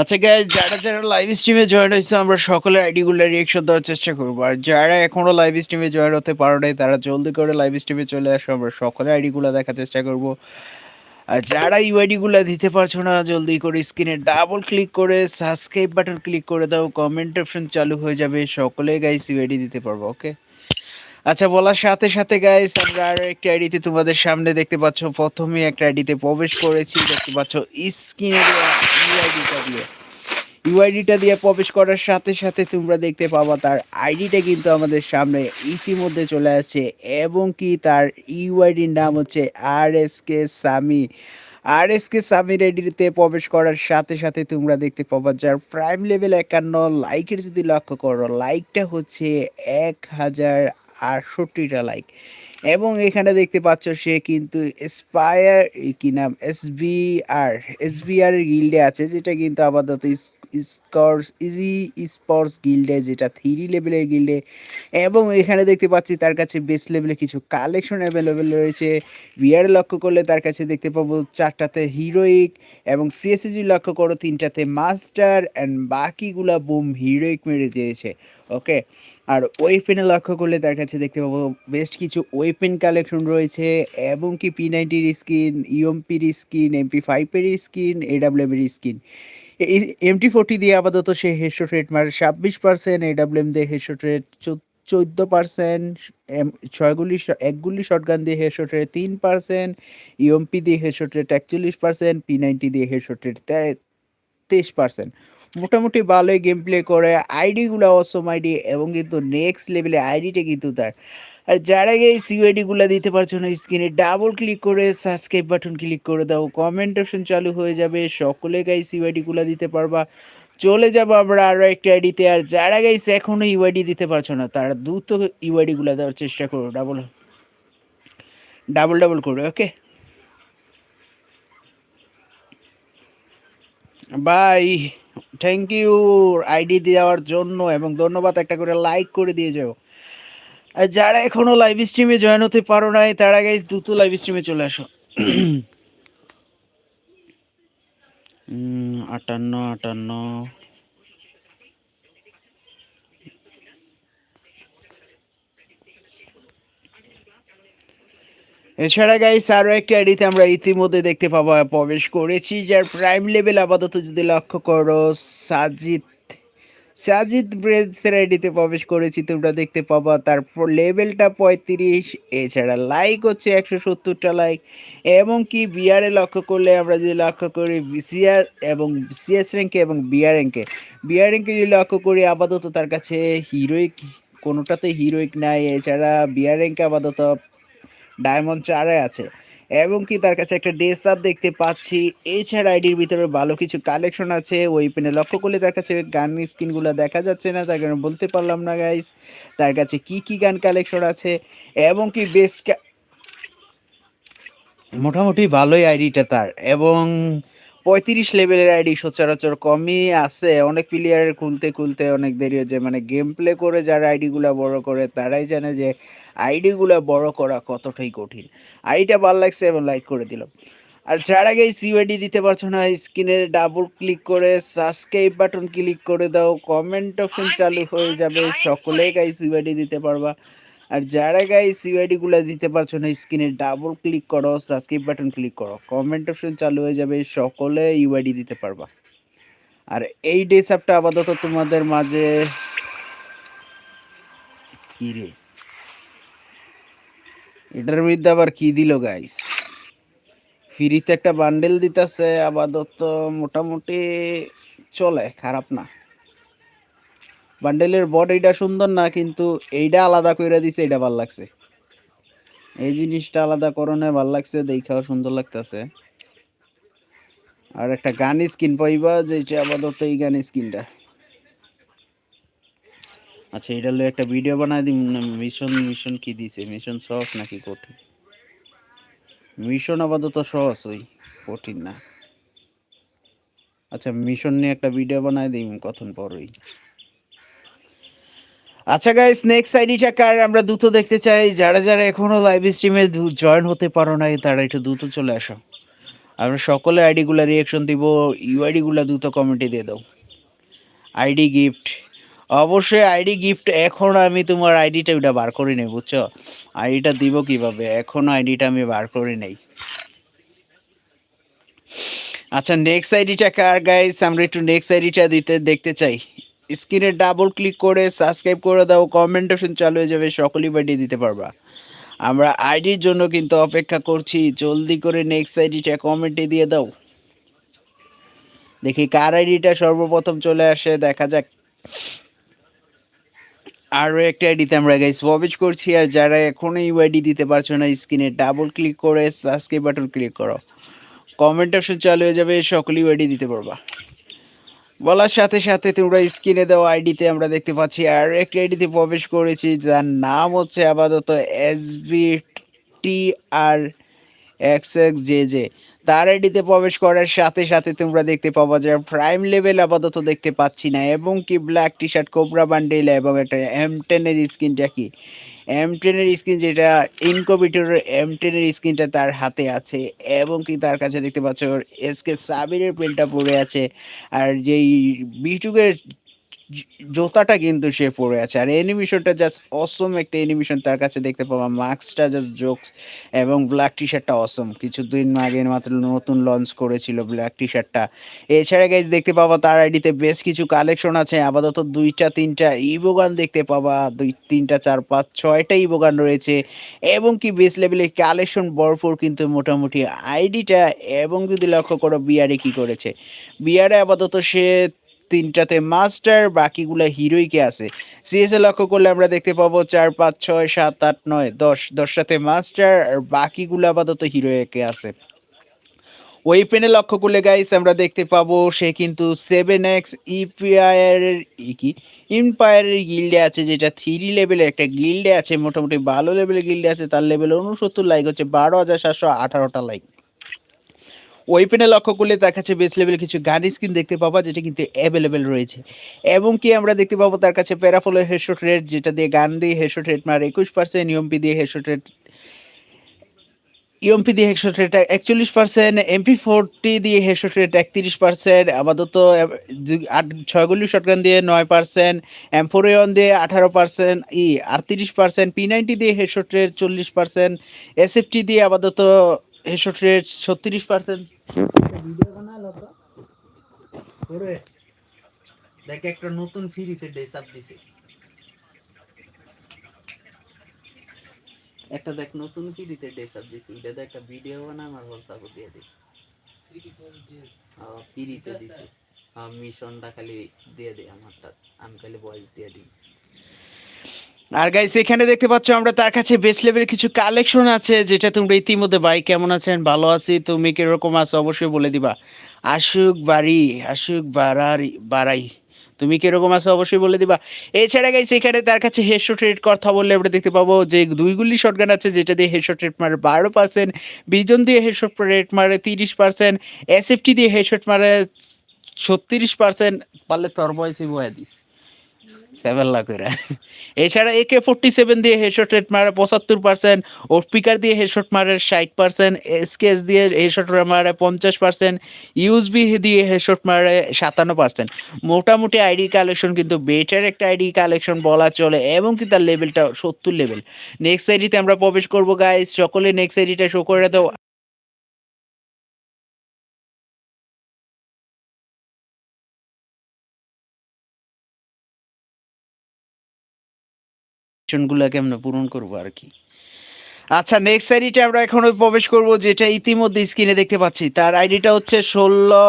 আচ্ছা গাইজ যারা যারা লাইভ স্ট্রিমে জয়েন হয়েছে, আমরা সকলে আইডিগুলো রিয়েকশন দেওয়ার চেষ্টা করব। আর যারা এখনও লাইভ স্ট্রিমে জয়েন হতে পারো নাই, তারা জলদি করে লাইভ স্ট্রিমে চলে আসো, আমরা সকলে আইডিগুলো দেখার চেষ্টা করব। আর যারা ইউআইডিগুলো দিতে পারছ না, জলদি করে স্ক্রিনে ডাবল ক্লিক করে সাবস্ক্রাইব বাটন ক্লিক করে দাও কমেন্ট অপশন চালু হয়ে যাবে, সকলে গাইস ইউআইডি দিতে পারব ওকে আচ্ছা বলার সাথে সাথে গাইস আমরা আরও একটি আইডিতে তোমাদের সামনে দেখতে পাচ্ছ। প্রথমে একটা আইডিতে প্রবেশ করেছি, দেখতে পাচ্ছ স্ক্রিনে ইউআইডিটা দিয়ে ইউআইডিটা দিয়ে প্রবেশ করার সাথে সাথে তোমরা দেখতে পাবা তার আইডিটা কিন্তু আমাদের সামনে ইতিমধ্যে চলে আসছে এবং কি তার ইউআইডির নাম হচ্ছে R S K Sami R S K Samir আইডিতে প্রবেশ করার সাথে সাথে তোমরা দেখতে পাবা যার প্রাইম লেভেল একান্ন। লাইকের যদি লক্ষ্য করো লাইকটা হচ্ছে এক হাজার আটষট্টিটা লাইক এবং এখানে দেখতে পাচ্ছ সে কিন্তু স্পায়ার কি নাম S B R S B R গিল্ডে আছে, যেটা কিন্তু আপাতত স্কর্স ইজি স্পোর্টস গিল্ডে যেটা থ্রি লেভেলের গিল্ডে এবং এখানে দেখতে পাচ্ছি তার কাছে বেস লেভেলে কিছু কালেকশন অ্যাভেলেবেল রয়েছে। বিয়ার লক্ষ্য করলে তার কাছে দেখতে পাবো চারটাতে হিরোইক এবং সিএসজি লক্ষ্য করো তিনটাতে মাস্টার অ্যান্ড বাকিগুলা বুম হিরোইক মেরে দিয়েছে ওকে আর ওয়েপেনে লক্ষ্য করলে তার কাছে দেখতে পাবো বেশ কিছু ওয়েপেন কালেকশন রয়েছে, এবং কি পি নাইনটির স্কিন ইউএমপির স্কিন এমপি ফাইভের স্কিন এডাব্লিউএমের স্কিন এমটি ফোর্টি দিয়ে আপাতত সে হেসো রেট মারে ছাব্বিশ পার্সেন্ট এডাব্লিউএম দিয়ে হেডশট রেট চোদ্দ পার্সেন্ট ছয় গুলি এক গুলি শটগান দিয়ে হেডশট রেট তিন পার্সেন্ট ইউএমপি দিয়ে হেডশট রেট একচল্লিশ পার্সেন্ট পি নাইনটি দিয়ে হেডশট রেট তেইশ পার্সেন্ট মোটামুটি ভালোই গেম প্লে করে আইডিগুলো অসম আইডি এবং কিন্তু নেক্সট লেভেলে আইডিটা কিন্তু তার আর যারা এই সিওআইডিগুলো দিতে পারছ না স্ক্রিনে ডাবল ক্লিক করে সাবস্ক্রাইব বাটন ক্লিক করে দাও। কমেন্ট অপশন চালু হয়ে যাবে। সকলে গাই সিওআইডিগুলো দিতে পারবা। চলে যাব আমরা আরও একটা আইডিতে আর যারা গাইছে এখনও ইউআইডি দিতে পারছ না, তারা দ্রুত ইউআইডিগুলো দেওয়ার চেষ্টা করো। ডাবল ডাবল ডাবল করে okay bye thank you ID দেওয়ার জন্য এবং ধন্যবাদ একটা করে লাইক করে দিয়ে যাও। আর যারা এখনও লাইভ স্ট্রিমে জয়েন হতে পারো নাই, তারা গাইজ দ্রুত লাইভ স্ট্রিমে চলে আসো। আটান্ন আটান্ন। এছাড়া গাইস আরও একটি আইডিতে আমরা ইতিমধ্যে দেখতে পাবো, প্রবেশ করেছি, যার প্রাইম লেভেল আপাতত যদি লক্ষ্য করো, সাজিদ সাজিদ ব্রেডসের আইডিতে প্রবেশ করেছি, তোমরা দেখতে পাবা তার লেভেলটা পঁয়ত্রিশ, এছাড়া লাইক হচ্ছে একশো সত্তরটা লাইক এবং কি বিআরে লক্ষ্য করলে আমরা যদি লক্ষ্য করি বিসিআর এবং সিএস র্যাঙ্কে এবং বিআর র্যাঙ্কে বিআর র্যাঙ্কে যদি লক্ষ্য করি, আপাতত তার কাছে হিরোইক কোনোটাতে হিরোইক নাই, এছাড়া বিআর র্যাঙ্কে আপাতত ডায়মন্ড চারে আছে। এবং কি তার কাছে একটা ড্রেস আপ দেখতে পাচ্ছি। এছাড়া আইডির ভিতরে ভালো কিছু কালেকশন আছে। ওই পেনে লক্ষ্য করলে তার কাছে গান স্ক্রিনগুলো দেখা যাচ্ছে না, তার কারণে বলতে পারলাম না গাইস তার কাছে কি কি গান কালেকশন আছে এবং কি বেস্ট মোটামুটি ভালোই আইডিটা তার। এবং পঁয়ত্রিশ লেভেলের আইডি সচরাচর কমই আছে। অনেক প্লেয়ারের খুলতে খুলতে অনেক দেরি হয়ে যায়। মানে গেম প্লে করে যারা আইডিগুলো বড় করে তারাই জানে যে আইডিগুলো বড় করা কতটাই কঠিন। আইডিটা ভালো লাগছে এবং লাইক করে দিলাম আর যার আগে সিওয়াইডি দিতে পারছ না স্ক্রিনে ডাবল ক্লিক করে সাবস্ক্রাইব বাটন ক্লিক করে দাও। কমেন্ট অপশন চালু হয়ে যাবে। সকলেই গাই সিওয়াইডি দিতে পারবা। আর যারা গাই সিওয়াইডি গুলো দিতে পারছ না, স্ক্রিনে ডাবল ক্লিক করো সাবস্ক্রাইব বাটন ক্লিক করো কমেন্ট অপশন চালু হয়ে যাবে, সকলে ইউআইডি দিতে পারবা। আর এই ডেস অ্যাপটা আপাতত তোমাদের মাঝে কি রে? এটার মধ্যে আবার কি দিল গাইস ফ্রিতে একটা বান্ডেল দিতেছে, আপাতত মোটামুটি চলে, খারাপ না। বান্ডেলের বডিটা সুন্দর না, কিন্তু এইটা আলাদা করে দিছে এটা ভালো লাগছে। এই জিনিসটা আলাদা করণে ভালো লাগছে দেখাও সুন্দর লাগতেছে। আর একটা গান স্কিন পাইবা যেটা আপাতত এই গান স্কিনটা। আচ্ছা এটা হলো একটা ভিডিও বানাই না মিশন মিশন কি দিছে? মিশন সহজ নাকি কঠিন? মিশন আপাতত সহজ, ওই কঠিন না। আচ্ছা মিশন নিয়ে একটা ভিডিও বানাই দিই কখন পরই। আচ্ছা গাইস নেক্সট আইডিটা কার আমরা দ্রুত দেখতে চাই। যারা যারা এখনও লাইভ স্ট্রিমে জয়েন হতে পারো নাই, তারা একটু দ্রুত চলে আসো। আমরা সকলে আইডিগুলো রিয়াকশন দিব ইউআইডিগুলো দ্রুত কমেন্টে দিয়ে দাও। আইডি গিফট অবশ্যই আইডি গিফট এখন আমি তোমার আইডিটা ওটা বার করে নেই, বুঝছ? আইডিটা দিব কীভাবে? এখনও আইডিটা আমি বার করে নেই। আচ্ছা নেক্সট আইডিটা কার গাইস আমরা একটু নেক্সট আইডিটা দিতে, দেখতে চাই। স্ক্রিনে ডাবল ক্লিক করে সাবস্ক্রাইব করে দাও কমেন্ট অপশন চালু হয়ে যাবে, সকলেই বাড়িয়ে দিতে পারবা। আমরা আইডির জন্য কিন্তু অপেক্ষা করছি, জলদি করে নেক্সট আইডিটা কমেন্টে দিয়ে দাও। দেখি কার আইডিটা সর্বপ্রথম চলে আসে, দেখা যাক। আরও একটা আইডিতে আমরা গাইস প্রবেশ করছি, আর যারা এখনও ইউআইডি দিতে পারছ না, স্ক্রিনে ডাবল ক্লিক করে সাবস্ক্রাইব বাটন ক্লিক করো। কমেন্ট অপশন চালু হয়ে যাবে, সকলেই ইউআইডি দিতে পারবা। বলার সাথে সাথে তোমরা স্ক্রিনে দেওয়া আইডিতে আমরা দেখতে পাচ্ছি আর একটি আইডিতে প্রবেশ করেছি, যার নাম হচ্ছে আপাতত S B T R X X J J তার আইডিতে প্রবেশ করার সাথে সাথে তোমরা দেখতে পাবা যে প্রাইম লেভেল আপাতত দেখতে পাচ্ছি না, এবং কি black T shirt cobra bundle এবং একটা এম টেনের স্কিনটা কি এম টেনের স্ক্রিন যেটা ইনকোভিটরের এম টেনের স্ক্রিনটা তার হাতে আছে এবং কি তার কাছে দেখতে পাচ্ছ এসকে সাবিরের পেনটা পড়ে আছে। আর যেই বিটুকের জোতাটা কিন্তু সে পরে আছে। আর অ্যানিমেশনটা জাস্ট অসম একটা অ্যানিমেশন তার কাছে দেখতে পাওয়া। মাস্কটা জাস্ট জোকস এবং ব্ল্যাক টি শার্টটা অসম কিছুদিন আগে মাত্র নতুন লঞ্চ করেছিল ব্ল্যাক টি শার্টটা এছাড়া গাইজ দেখতে পাবা তার আইডিতে বেশ কিছু কালেকশন আছে। আপাতত দুইটা, তিনটা ইবোগান দেখতে পাবা দুই, তিনটা, চার, পাঁচ, ছয়টা ইবোগান রয়েছে। এবং কি বেস লেভেলে কালেকশন ভরপুর কিন্তু মোটামুটি। আইডিটা এবং যদি লক্ষ্য করো, বিয়ারে কি করেছে? বিয়ারে আপাতত সে তিনটাতে মাস্টার, বাকিগুলো হিরোইকে আছে? সিএসএ লক্ষ্য করলে আমরা দেখতে পাবো চার, পাঁচ, ছয়, সাত, আট, নয়, দশ। দশটাতে মাস্টার, আর বাকিগুলো আপাতত হিরোইকে আছে। ওই পেনে লক্ষ্য করলে গাইস আমরা দেখতে পাবো সে কিন্তু সেভেন এক্স ইপিআইয়ের কি? ইম্পায়ারের গিল্ডে আছে, যেটা থ্রি লেভেলের একটা গিল্ডে আছে, মোটামুটি ভালো লেভেলের গিল্ডে আছে, তার লেভেল উনসত্তর লাইক হচ্ছে বারো হাজার সাতশো আঠারোটা লাইক ওই পেনে লক্ষ্য করলে তার কাছে বেস লেভেল কিছু গান স্কিন দেখতে পাবা, যেটা কিন্তু অ্যাভেলেবেল রয়েছে। এবং কি আমরা দেখতে পাবো তার কাছে প্যারাফলের হেডশট রেট যেটা দিয়ে গান দিয়ে হেডশট রেট মার, একুশ পার্সেন্ট ইউএমপি দিয়ে হেডশট রেট ইউএমপি দিয়ে হেডশট রেট একচল্লিশ পার্সেন্ট এমপি ফোরটি দিয়ে হেডশট রেট একত্রিশ পার্সেন্ট আপাতত আট ছয়গুলি শটগান দিয়ে নয় পার্সেন্ট এমফোরিয়ন দিয়ে আঠারো পার্সেন্ট ই, আটত্রিশ পার্সেন্ট পি নাইনটি দিয়ে হেডশট রেট চল্লিশ পার্সেন্ট এসএফটি দিয়ে আপাতত হেডশট রেট ছত্রিশ পার্সেন্ট। দেখ একটা নতুন ফ্রিতে ডেস আপ দিছে। একটা দেখ, নতুন ফ্রিতে ডেস আপ দিছে। এটা দেখ, একটা ভিডিও বানা আমার হোয়াটসঅ্যাপ দিয়ে দিই। ফ্রিতে দিছে। মিশনটা খালি দিয়ে দিই আমারটা আমি খালি ভয়েস দিয়ে দিই। আর গাইস এখানে দেখতে পাচ্ছ আমরা তার কাছে বেস লেভেলের কিছু কালেকশন আছে, যেটা তোমরা ইতিমধ্যে ভাই কেমন আছেন? ভালো আছি, তুমি কীরকম আছো? অবশ্যই বলে দিবা। আশুক বাড়ি, আশুক বাড়ারি, বাড়াই। তুমি কীরকম আছো? অবশ্যই বলে দিবা। এছাড়া গাইস এখানে তার কাছে হেডশট রেট কথা বললে আমরা দেখতে পাবো যে দুই গুলি শটগান আছে, যেটা দিয়ে হেডশট রেট মারে বারো পার্সেন্ট বিজন দিয়ে হেডশট রেট মারে তিরিশ পার্সেন্ট এসএফটি দিয়ে হেডশট মারে ছত্রিশ পার্সেন্ট পারলে তোর বয়সে বয়া দিস। সেভেন লাখ করে। এছাড়া একে ফোরটি সেভেন দিয়ে হেডশট রেট মারে পঁচাত্তর পার্সেন্ট ও স্পিকার দিয়ে হেডশট মারে ষাট পার্সেন্ট এসকেএস দিয়ে হেডশট মারে পঞ্চাশ পার্সেন্ট ইউএসবি দিয়ে হেডশট মারে সাতান্ন পার্সেন্ট মোটামুটি আইডি কালেকশন কিন্তু বেটার একটা আইডি কালেকশন বলা চলে এবং কি তার লেভেলটা সত্তর লেভেল নেক্সট আইডিতে আমরা প্রবেশ করব গাইজ সকলে নেক্সট আইডিটা শো করে দাও। গুলা আমরা পূরণ করব আর কি। আচ্ছা নেক্সট আইডিটা আমরা এখন প্রবেশ করব, যেটা ইতিমধ্যে স্ক্রিনে দেখতে পাচ্ছি। তার আইডিটা হচ্ছে ষোলো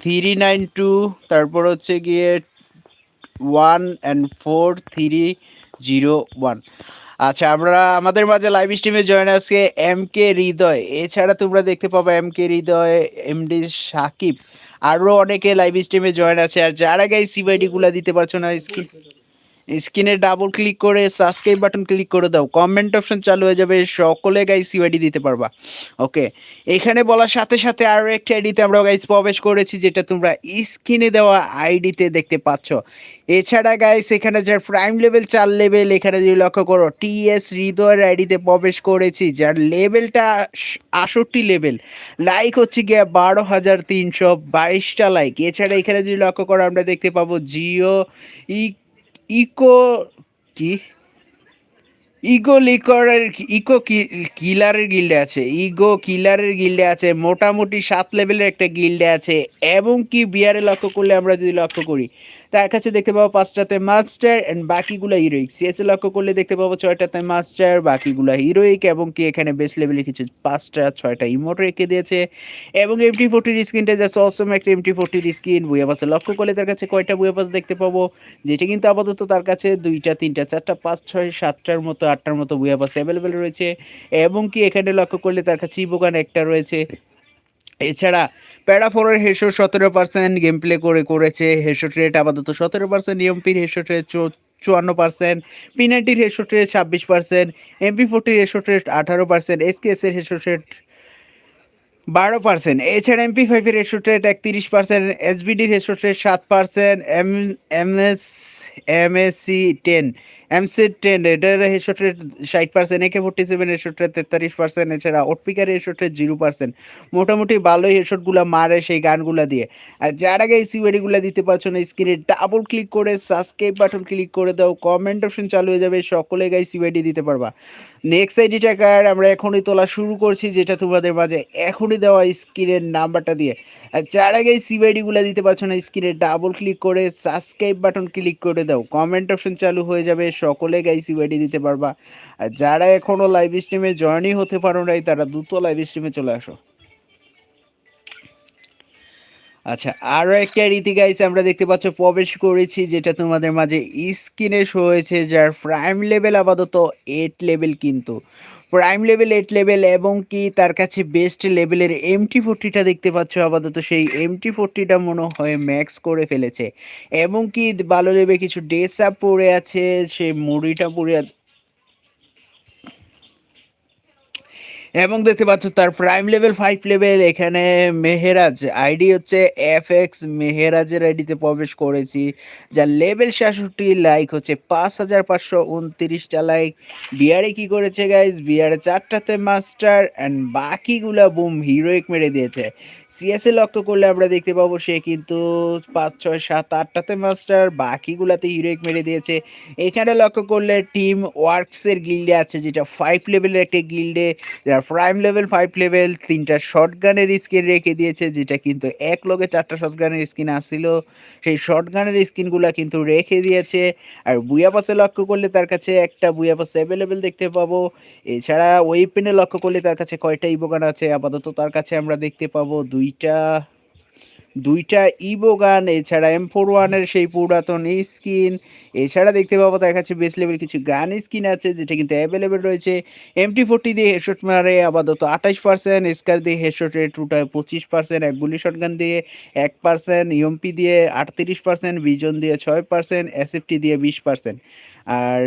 থ্রি নাইন টু তারপর হচ্ছে গিয়ে one and four three zero one. আচ্ছা আমরা, আমাদের মাঝে লাইভ স্ট্রিমে জয়েন আজকে এম কে হৃদয়। এছাড়া তোমরা দেখতে পাবে M K Hridoy MD Sakib. আরও অনেকে লাইভ স্ট্রিমে জয়েন আছে, আর যারা গাই সিবাইডিগুলো দিতে পারছ না স্ক্রিন স্ক্রিনে ডাবল ক্লিক করে সাবস্ক্রাইব বাটন ক্লিক করে দাও। কমেন্ট অপশন চালু হয়ে যাবে, সকলে গাইস ইউআইডি দিতে পারবা। ওকে এখানে বলার সাথে সাথে আরও একটি আইডিতে আমরা গাইস প্রবেশ করেছি, যেটা তোমরা স্ক্রিনে দেওয়া আইডিতে দেখতে পাচ্ছ। এছাড়া গাইস এখানে যার প্রাইম লেভেল চার লেভেল এখানে যদি লক্ষ্য করো টিএস হৃদয়ের আইডিতে প্রবেশ করেছি, যার লেভেলটা আষট্টি লেভেল লাইক হচ্ছে গিয়ে বারো হাজার তিনশো বাইশটা লাইক এছাড়া এখানে যদি লক্ষ্য করো, আমরা দেখতে পাবো জিও ই ইকো কি? ইগো লিকরের ইকো কিলারের গিল্ডে আছে। ইগো কিলারের গিল্ডে আছে। মোটামুটি সাত লেভেলের একটা গিল্ডে আছে। এবং কি বিয়ারে লক্ষ্য করলে আমরা যদি লক্ষ্য করি তার কাছে দেখতে পাবো পাঁচটাতে মাস্টার অ্যান্ড বাকিগুলো হিরোইক সিএসএ লক্ষ্য করলে দেখতে পাবো ছয়টাতে মাস্টার, বাকিগুলো হিরোইক এবং কি এখানে বেস্ট লেভেলে কিছু পাঁচটা, ছয়টা ইমোট রেখে দিয়েছে। এবং এমটি ফোর্টির স্ক্রিনটা জাস্ট অসম একটা এমটি ফোর্টির স্ক্রিন বুয়া পাশে লক্ষ্য করলে তার কাছে কয়টা বুয়া পাস দেখতে পাবো? যেটা কিন্তু আপাতত তার কাছে দুইটা, তিনটা, চারটা, পাঁচ, ছয়, সাতটার মতো, আটটার মতো বুয়া পাস অ্যাভেলেবেল রয়েছে। এবং কি এখানে লক্ষ্য করলে তার কাছে ইবোগান একটা রয়েছে। এছাড়া প্যারাফোরের হেসো সতেরো পার্সেন্ট গেম প্লে করে করেছে হেসো ট্রেট আপাতত সতেরো পার্সেন্ট ইএমপির হেসো রেট চুয়ান্ন পার্সেন্ট পিনাইটির হেসো রেট ছাব্বিশ পার্সেন্ট এমপি ফোর্টির হেসো ট্রেট আঠারো পার্সেন্ট এসকেএসের হেসো ট্রেট বারো পার্সেন্ট। এছাড়া এমপি ফাইভের হেসো রেট একত্রিশ পার্সেন্ট এসবিডির হেসো রেট সাত percent M MS MSC ten এমসেট ten এটার হেডশট রেট ষাট percent AK forty seven headshot তেতাল্লিশ পার্সেন্ট এছাড়া ওটপিকার হেডশট জিরো পার্সেন্ট মোটামুটি ভালোই হেডশটগুলো মারে সেই গানগুলো দিয়ে। আর যার আগে এই সিওয়ারিগুলো দিতে পারছ না, স্ক্রিনে ডাবল ক্লিক করে সাবস্ক্রাইব বাটন ক্লিক করে দাও। কমেন্ট অপশন চালু হয়ে যাবে, সকলে গাই সিওয়াইডি দিতে পারবা। নেক্সট আইডি টাকার আমরা এখনই তোলা শুরু করছি, যেটা তোমাদের মাঝে এখনই দেওয়া স্ক্রিনের নাম্বারটা দিয়ে। আর যার আগে সিওয়াইডিগুলো দিতে পারছ না, স্ক্রিনে ডাবল ক্লিক করে সাবস্ক্রাইব বাটন ক্লিক করে দাও। কমেন্ট অপশন চালু হয়ে যাবে সকলে গাই সিওয়াইডি দিতে পারবা। আর যারা এখনও লাইভ স্ট্রিমে জয়েনই হতে পারো নাই, তারা দ্রুত লাইভ স্ট্রিমে চলে আসো। আচ্ছা আরও একটা রীতি গাইস আমরা দেখতে পাচ্ছ, প্রবেশ করেছি, যেটা তোমাদের মাঝে স্ক্রিনে শো হয়েছে, যার প্রাইম লেভেল আপাতত এইট লেভেল কিন্তু। প্রাইম লেভেল এইট লেভেল এবং কি তার কাছে বেস্ট লেভেলের এমটি ফোরটিটা দেখতে পাচ্ছ আপাতত সেই এমটি ফোরটিটা মনে হয় ম্যাক্স করে ফেলেছে। এবং কি ভালো লেভে কিছু ড্রেস আপ পরে আছে সে মুড়িটা পরে আছে। এবং দেখতে পাচ্ছ তার প্রাইম লেভেল ফাইভ লেভেল এখানে মেহেরাজ আইডি হচ্ছে এফ এক্স মেহেরাজের আইডিতে প্রবেশ করেছি, যার লেভেল সাতষট্টি লাইক হচ্ছে পাঁচ হাজার পাঁচশো উনত্রিশটা লাইক বিয়ারে কি করেছে গাইজ বিয়ারে চারটাতে মাস্টার অ্যান্ড বাকিগুলা বুম হিরোইক মেরে দিয়েছে। সিএসএ লক্ষ্য করলে আমরা দেখতে পাবো সে কিন্তু পাঁচ, ছয়, সাত, আটটাতে মাস্টার বাকিগুলাতে হিরোইক মেরে দিয়েছে। এখানে লক্ষ্য করলে টিম ওয়ার্কসের গিল্ডে আছে, যেটা ফাইভ লেভেলের একটা গিল্ডে যার প্রাইম লেভেল ফাইভ লেভেল তিনটা শর্ট গানের স্কিন রেখে দিয়েছে, যেটা কিন্তু এক লগে চারটা শর্ট গানের স্কিন আসছিল। সেই শর্ট গানের স্কিনগুলো কিন্তু রেখে দিয়েছে। আর বুয়া পাশে লক্ষ্য করলে তার কাছে একটা বুয়া পাশে অ্যাভেলেবেল দেখতে পাবো। এছাড়া ওয়েপেনে লক্ষ্য করলে তার কাছে কয়টা ইবোগান আছে? আপাতত তার কাছে আমরা দেখতে পাবো দুইটা দুইটা ইবো গান, এছাড়া এম ফোর ওয়ানের সেই পুরাতন স্কিন। এছাড়া দেখতে পাবো কাছে বেস লেভেল কিছু গান স্কিন আছে, যেটা কিন্তু অ্যাভেলেবেল রয়েছে। এমটি ফোরটি দিয়ে হেডশট মারে, আপাতত আঠাশ পার্সেন্ট স্কার দিয়ে হেডশট রেট টুটায় পঁচিশ পার্সেন্ট এক গুলি শটগান দিয়ে এক পার্সেন্ট ইএমপি দিয়ে আটত্রিশ পার্সেন্ট বিজন দিয়ে ছয় পার্সেন্ট এসএফটি দিয়ে বিশ পার্সেন্ট আর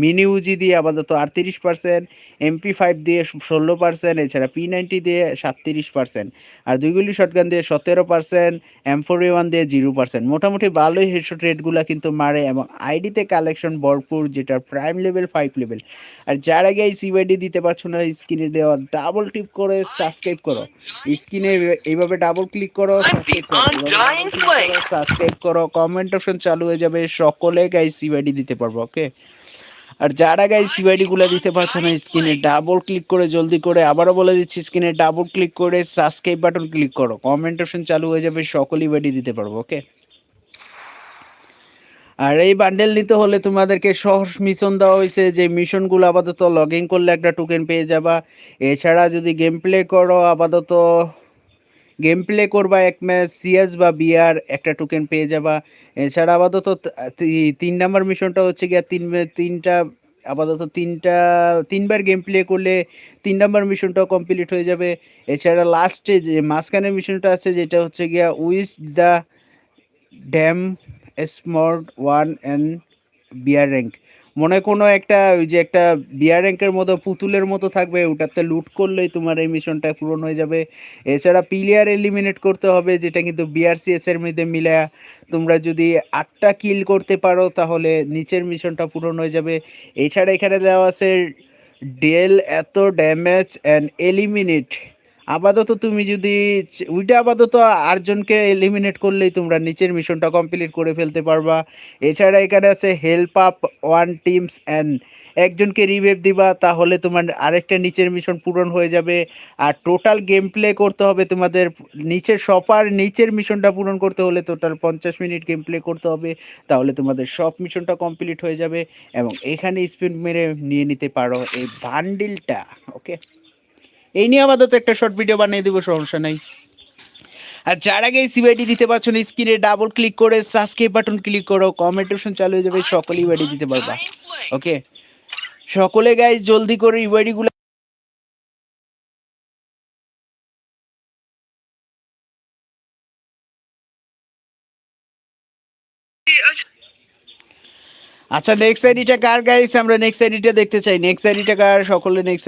মিনি উজি দিয়ে আপাতত আটত্রিশ পার্সেন্ট এমপি ফাইভ দিয়ে ষোলো পার্সেন্ট এছাড়া পি নাইনটি দিয়ে সাতত্রিশ পার্সেন্ট আর দুইগুলি শটগান দিয়ে সতেরো পার্সেন্ট এম ফোর ওয়ান দিয়ে জিরো পার্সেন্ট মোটামুটি ভালোই হেডশট রেটগুলো কিন্তু মারে এবং আইডিতে কালেকশন ভরপুর যেটা প্রাইম লেভেল ফাইভ লেভেল আর যার আগে এই সিওয়াইডি দিতে পারছ না স্ক্রিনে দেওয়া ডাবল টিপ করে সাবস্ক্রাইব করো। স্ক্রিনে এইভাবে ডাবল ক্লিক করো সাবস্ক্রাইব করো কমেন্ট অপশন চালু হয়ে যাবে। সকলে গাই সিওয়াইডি দিতে পারব ওকে আর যারা গাই সিওয়াইডি গুলো দিতে পারছ না স্ক্রিনে ডাবল ক্লিক করে, জলদি করে আবারও বলে দিচ্ছি স্ক্রিনে ডাবল ক্লিক করে সাবস্ক্রাইব বাটন ক্লিক করো। কমেন্ট অপশন চালু হয়ে যাবে সকলেই বাড়ি দিতে পারব ওকে আর এই বান্ডেল নিতে হলে তোমাদেরকে সহজ মিশন দেওয়া হয়েছে যে মিশনগুলো আপাতত লগ ইন করলে একটা টোকেন পেয়ে যাবা। এছাড়া যদি গেম প্লে করো, আপাতত গেম প্লে করবা, এক ম্যাচ সিএস বা বিআর একটা টোকেন পেয়ে যাবা। এছাড়া আপাতত তিন নাম্বার মিশনটা হচ্ছে গিয়ে তিন তিনটা, আপাতত তিনটা, তিনবার গেম প্লে করলে তিন নাম্বার মিশনটাও কমপ্লিট হয়ে যাবে। এছাড়া লাস্টে যে, মাঝখানের মিশনটা আছে, যেটা হচ্ছে গিয়া with the damn smart one and BR rank মনে কোনো একটা ওই যে একটা বিয়ার র্যাঙ্কের মতো, পুতুলের মতো থাকবে, ওটাতে লুট করলেই তোমার এই মিশনটা পূরণ হয়ে যাবে। এছাড়া প্লেয়ার এলিমিনেট করতে হবে, যেটা কিন্তু বিআরসিএস এর মধ্যে মিলে। তোমরা যদি আটটা কিল করতে পারো, তাহলে নিচের মিশনটা পূরণ হয়ে যাবে। এছাড়া এখানে দেওয়া আছে ডেল এত ড্যামেজ অ্যান্ড এলিমিনেট আপাতত তুমি যদি ওইটা আপাতত আটজনকে এলিমিনেট করলেই তোমরা নিচের মিশনটা কমপ্লিট করে ফেলতে পারবা। এছাড়া এখানে আছে help up one teams and একজনকে রিভেভ দিবা, তাহলে তোমার আরেকটা নিচের মিশন পূরণ হয়ে যাবে। আর টোটাল গেম প্লে করতে হবে তোমাদের, নিচের সপার নিচের মিশনটা পূরণ করতে হলে টোটাল পঞ্চাশ মিনিট গেম প্লে করতে হবে, তাহলে তোমাদের সব মিশনটা কমপ্লিট হয়ে যাবে এবং এখানে স্পিড মেরে নিয়ে নিতে পারো এই বান্ডিলটা ওকে এই নিয়ে আপাতত একটা শর্ট ভিডিও বানিয়ে দেবো, সমস্যা নাই। আর যার আগে সিবাইডি দিতে পারছ না স্ক্রিনে ডাবল ক্লিক করে সাবস্ক্রাইব বাটন ক্লিক করো কমেন্ট অপশন চালু হয়ে যাবে, সকলেই ইউআইডি দিতে পারবা। ওকে সকলে গাইজ জলদি করে ইউআইডি গুলো আচ্ছা নেক্সট আইডিটা কার গাইস আমরা নেক্সট আইডিটা দেখতে চাই। নেক্সট আইডিটা কার? সকলে নেক্সট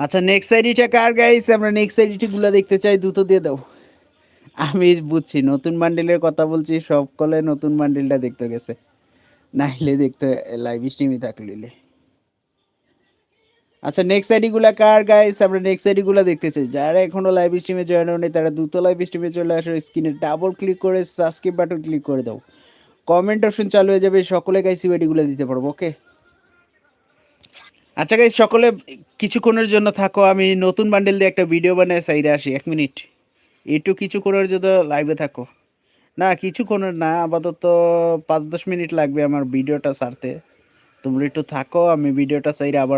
আচ্ছা নেক্সট আইডিটা কার গাইস আমরা নেক্সট আইডিটি গুলো দেখতে চাই দ্রুত দিয়ে দাও। আমি বুঝছি, নতুন বান্ডিলের কথা বলছি সকলে নতুন বান্ডিলটা দেখতে গেছে। নাইলে দেখতে লাইভ স্ট্রিমই থাকলে। আচ্ছা নেক্সট আইডিগুলো কার গাইস আমরা নেক্সট আইডিগুলো দেখতে চাই। যারা এখনও লাইভ স্ট্রিমে জয়েন হয়নি, তারা দ্রুত লাইভ স্ট্রিমে চলে আসো স্ক্রিনে ডাবল ক্লিক করে সাবস্ক্রাইব বাটন ক্লিক করে দাও। কমেন্ট অপশন চালু হয়ে যাবে, সকলে গাইস আইডিগুলো দিতে পারব ওকে আচ্ছা গাই সকলে কিছুক্ষণের জন্য থাকো, আমি নতুন বান্ডেল দিয়ে একটা ভিডিও বানায় সাইডে আসি, এক মিনিট একটু কিছুক্ষণের জন্য লাইভে থাকো। না, কিছুক্ষণের না, আপাতত পাঁচ দশ মিনিট লাগবে আমার ভিডিওটা সারতে তোমরা একটু থাকো, আমি ভিডিওটা সাইডে আবার